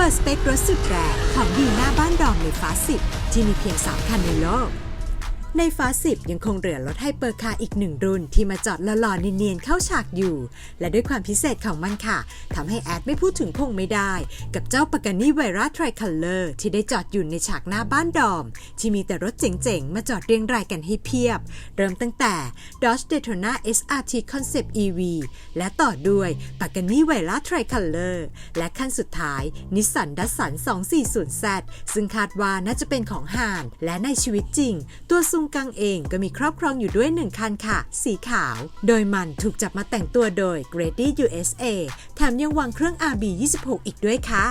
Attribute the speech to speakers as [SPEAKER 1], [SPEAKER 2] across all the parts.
[SPEAKER 1] เปิดสเปครถสุดแรงของดีหน้าบ้านดองในฟ้าสิบที่มีเพียง3คันในโลก ในฟ้าสิบยังคงเหลือรถไฮเปอร์คาร์อีกหนึ่งรุ่น ที่มาจอดหล่อๆเนียนๆเข้าฉากอยู่ และด้วยความพิเศษของมันค่ะทำให้แอดไม่พูดถึงคงไม่ได้ กับเจ้าปากานี่ไวรัสไทรคัลเลอร์ที่ได้จอดอยู่ในฉากหน้าบ้านดอม ที่มีแต่รถเจ๋งๆ มาจอดเรียงรายกันให้เพียบ เริ่มตั้งแต่ Dodge Daytona SRT Concept EV และต่อด้วยปากานี่ไวรัสไทรคัลเลอร์และขั้นสุดท้ายนิสสันดัสสัน 240Z ซึ่งคาดว่าน่าจะเป็นของห่านและในชีวิตจริง ตัวสซุงกังเองก็มีครอบครองอยู่ด้วยหนึ่งคันค่ะ สีขาว โดยมันถูกจับมาแต่งตัวโดย Grady USA แถมยังวางเครื่อง RB26 อีกด้วยค่ะ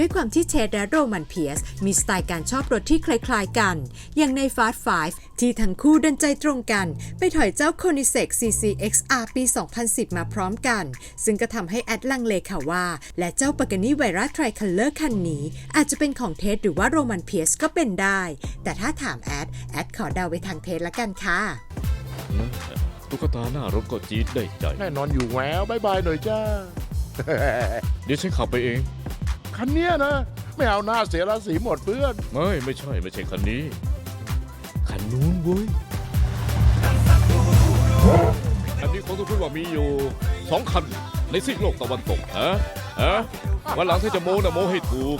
[SPEAKER 1] ด้วยความที่เชดและโรมันเพียสมีสไตล์การชอบรถที่คล้ายๆกัน อย่างใน Fast 5ที่ทั้งคู่ดันใจตรงกัน ไปถอยเจ้า c o n i s e c CCXR ปี 2010 มาพร้อมกัน ซึ่งก็ทำให้แอดลังเลค่ะว่า และเจ้าปากานี่ไวรัสไทรคัลเลอร์คันนี้ อาจจะเป็นของเทสหรือว่าโรมันเพียสก็เป็นได้ แต่ถ้าถามแอด แอดขอเดาไปทางเทสละกันค่ะ
[SPEAKER 2] ตุ๊กตาหน้ารถก็จี๊ดได้ใจ
[SPEAKER 3] แน่นอนอยู่แววบายบายหน่อยจ้า
[SPEAKER 2] เดี๋ยวฉันขับไปเอง
[SPEAKER 3] คันเนี้ยนะ ไม่เอาหน้าเสียราศีหมดเพื่อน
[SPEAKER 2] ไม่ไม่ใช่ไม่ใช่คันนี้คันนู้นเว้ยอันนี้เขาต้องพูดว่ามีอยู่สองคันในซีกโลกตะวันตกฮะฮะวันหลังถ้าจะโม้นะโม้ให้ถูก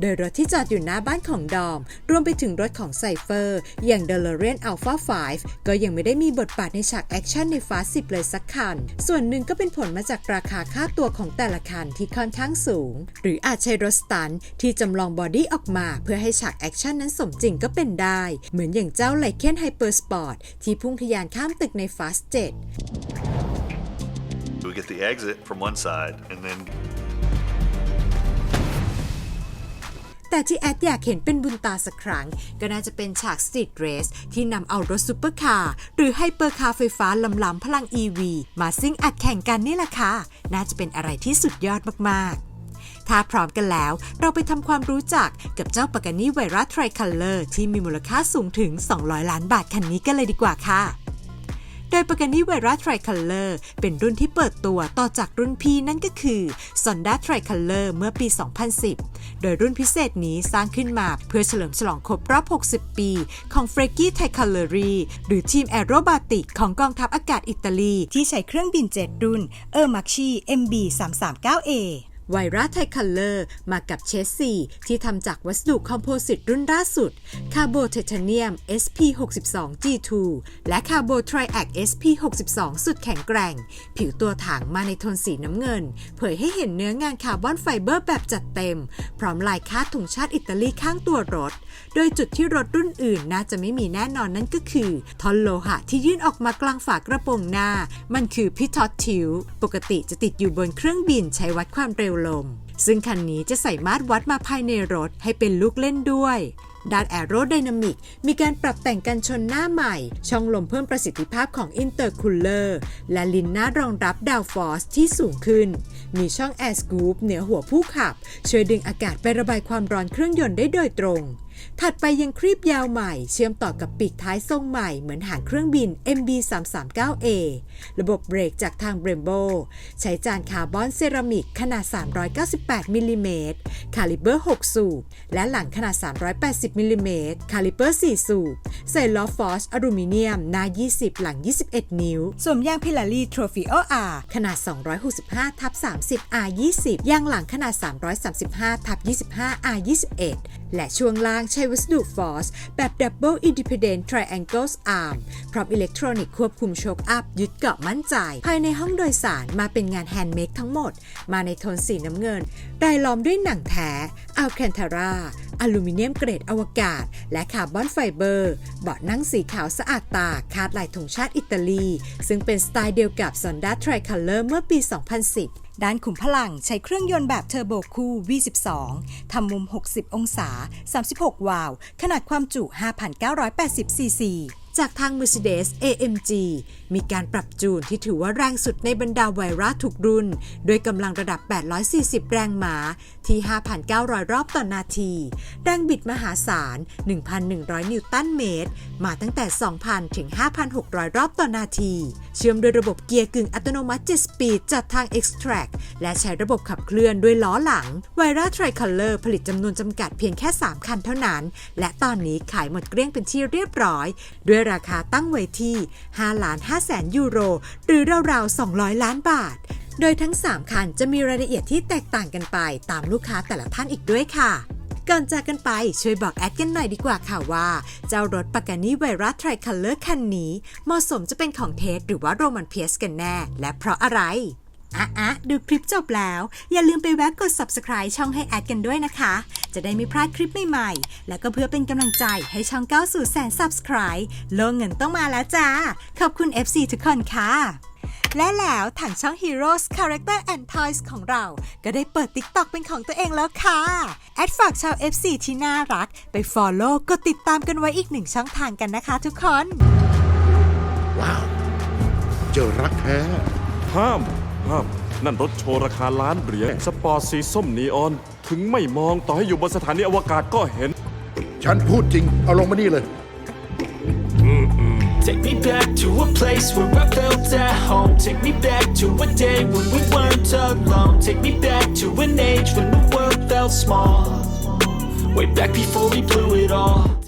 [SPEAKER 1] โดยรถที่จอดอยู่หน้าบ้านของดอม รวมไปถึงรถของไซเฟอร์ อย่าง d e l o r e a n Alpha 5 ก็ยังไม่ได้มีบทบาทในฉากแอคชั่นในฟาส10เลยสักคัน ส่วนหนึ่งก็เป็นผลมาจากราคาค่าตัวของแต่ละคันที่ค่อนข้างสูง หรืออาจใช้รถสตันท์ที่จำลองบอดี้ออกมา เพื่อให้ฉากแอคชั่นนั้นสมจริงก็เป็นได้ เหมือนอย่างเจ้าไลเคนไฮเปอร์สปอร์ตที่พุ่งทะยานข้ามตึกในฟาส7
[SPEAKER 4] We get the exit from one side and then
[SPEAKER 1] แต่ที่แอดอยากเห็นเป็นบุญตาสักครั้ง ก็น่าจะเป็นฉากสตรีทเรสที่นำเอารถซูเปอร์คาร์หรือไฮเปอร์คาร์ไฟฟ้าลำๆพลัง EV มาซิ่งอัดแข่งกันนี่แหละค่ะ น่าจะเป็นอะไรที่สุดยอดมากๆถ้าพร้อมกันแล้วเราไปทำความรู้จักกับเจ้าปากานี่ไวรัสไทรคัลเลอร์ที่มีมูลค่าสูงถึง 200 ล้านบาทคันนี้กันเลยดีกว่าค่ะ ยปากานี่ไวรัสไทรคัลเลอร์เป็นรุ่นที่เปิดตัวต่อจากรุ่นพี่นั่นก็คือ Sonda Tricolor เมื่อปี 2010 โดยรุ่นพิเศษนี้สร้างขึ้นมาเพื่อเฉลิมฉลองครบรอบ 60 ปี ของ f r e g g i e Tricolori หรือทีมแอโรบาติกของกองทัพอากาศอิตาลี ที่ใช้เครื่องบินเจ็ตรุ่น e r m a c h i MB 339A ไวรัสไทคัลเลอร์ มากับเชสซีที่ทำจากวัสดุคอมโพสิตรุ่นล่าสุดคาร์โบไทเทเนียม SP62 G2 และคาร์โบไทรแอค SP62 สุดแข็งแกร่ง ผิวตัวถังมาในโทนสีน้ำเงิน เผยให้เห็นเนื้องานคาร์บอนไฟเบอร์แบบจัดเต็ม พร้อมลายคาดธงชาติอิตาลีข้างตัวรถ โดยจุดที่รถรุ่นอื่นน่าจะไม่มีแน่นอนนั่นก็คือท่อนโลหะที่ยื่นออกมากลางฝากระโปรงหน้า มันคือพิทอตทิวปกติจะติดอยู่บนเครื่องบินใช้วัดความเร็วลม ซึ่งคันนี้จะใส่มาตรวัดมาภายในรถให้เป็นลูกเล่นด้วยด้านแอโรไดนามิกมีการปรับแต่งกันชนหน้าใหม่ ช่องลมเพิ่มประสิทธิภาพของอินเตอร์คูลเลอร์และลินหน้ารองรับดาวฟอร์สที่สูงขึ้น มีช่องแอร์สกูปเหนือหัวผู้ขับ ช่วยดึงอากาศไประบายความร้อนเครื่องยนต์ได้โดยตรง ถัดไปยังครีบยาวใหม่ เชื่อมต่อกับปีกท้ายทรงใหม่เหมือนหางเครื่องบิน MB 339A ระบบเบรกจากทาง Brembo ใช้จานคาร์บอนเซรามิกขนาด 398มิลลิเมตรคาลิเบอร์ 6 สูบ และหลังขนาด 380มิลลิเมตรคาลิเบอร์ 4 สูบ ใส่ล้อฟอสอลูมิเนียม หน้า 20 หลัง 21 นิ้ว สวมยางพิลารีทรฟิโอ R ขนาด 265ทับ30 R 20ยางหลังขนาด 335ทับ25 R 21และช่วงล่างใช้วัสดุฟอสแบบ Double Independent Triangles Arm พร้อมอิเล็กทรอนิกส์ควบคุมโชคอัพ ยึดเกาะมั่นใจ ภายในห้องโดยสารมาเป็นงานแฮนด์เมดทั้งหมด มาในโทนสีน้ำเงินรายล้อมด้วยหนังแท้อัลแคนทาราอลูมิเนียมเกรดอวกาศ และคาร์บอนไฟเบอร์ เบาะนั่งสีขาวสะอาดตา คาดลายธงชาติอิตาลี ซึ่งเป็นสไตล์เดียวกับ Sonda Tricolor เมื่อปี 2010 ด้านขุมพลังใช้เครื่องยนต์แบบเทอร์โบคู่ V12 ทำมุม 60 องศา 36 วาล์วขนาดความจุ 5,980 ซีซี จากทาง Mercedes AMG มีการปรับจูนที่ถือว่าแรงสุดในบรรดาไวรัสทุกรุ่นโดยกำลังระดับ 840 แรงหมาที่ 5,900 รอบต่อนาที แรงบิดมหาศาล 1,100 นิวตันเมตร มาตั้งแต่ 2,000 ถึง 5,600 รอบต่อนาที เชื่อมโดยระบบเกียร์กึ่งอัตโนมัติ 7 สปีดจากทาง X-Track และใช้ระบบขับเคลื่อนด้วยล้อหลัง ไวรัส Tricolor ผลิตจำนวนจำกัดเพียงแค่ 3 คันเท่านั้น และตอนนี้ขายหมดเกลี้ยงเป็นที่เรียบร้อย ด้วยราคาตั้งไว้ที่5ล้าน5แสนยูโร หรือราวๆ 200 ล้านบาท โดยทั้ง 3 คันจะมีรายละเอียดที่แตกต่างกันไปตามลูกค้าแต่ละท่านอีกด้วยค่ะก่อนจากกันไปช่วยบอกแอดกันหน่อยดีกว่าค่ะว่า เจ้ารถปากานี่ไวรัสไทรคัลเลอร์คันนี้ เหมาะสมจะเป็นของเทสหรือว่าโรมันเพียสกันแน่ และเพราะอะไร อะอะดูคลิปจบแล้ว อย่าลืมไปแวะกด subscribe ช่องให้แอดกันด้วยนะคะ จะได้ไม่พลาดคลิปใหม่ๆ แล้วก็เพื่อเป็นกำลังใจให้ช่องก้าวสู่แสน subscribe โลงเงินต้องมาแล้วจ้า ขอบคุณ FC ทุกคนค่ะ และแล้วทางช่อง Heroes Character and Toys ของเรา ก็ได้เปิด TikTok เป็นของตัวเองแล้วค่ะ แอดฝากชาว FC ที่น่ารัก ไป Follow กดติดตามกันไว้อีกหนึ่งช่องทางกันนะคะ ทุกคน
[SPEAKER 3] ว้าว เจอรักแท้
[SPEAKER 5] ห้าม ห้ามนั่นรถโชว์ราคาล้านเหรียญสปอร์ตสีส้มนีออน ถึงไม่มองต่อให้อยู่บนสถานีอวกาศก็เห็น
[SPEAKER 3] ฉันพูดจริง เอาลงมานี่เลย
[SPEAKER 6] Take me back to a place where I felt at home. Take me back to a day when we weren't alone. Take me back to an age when the world felt small. Way back before we blew it all.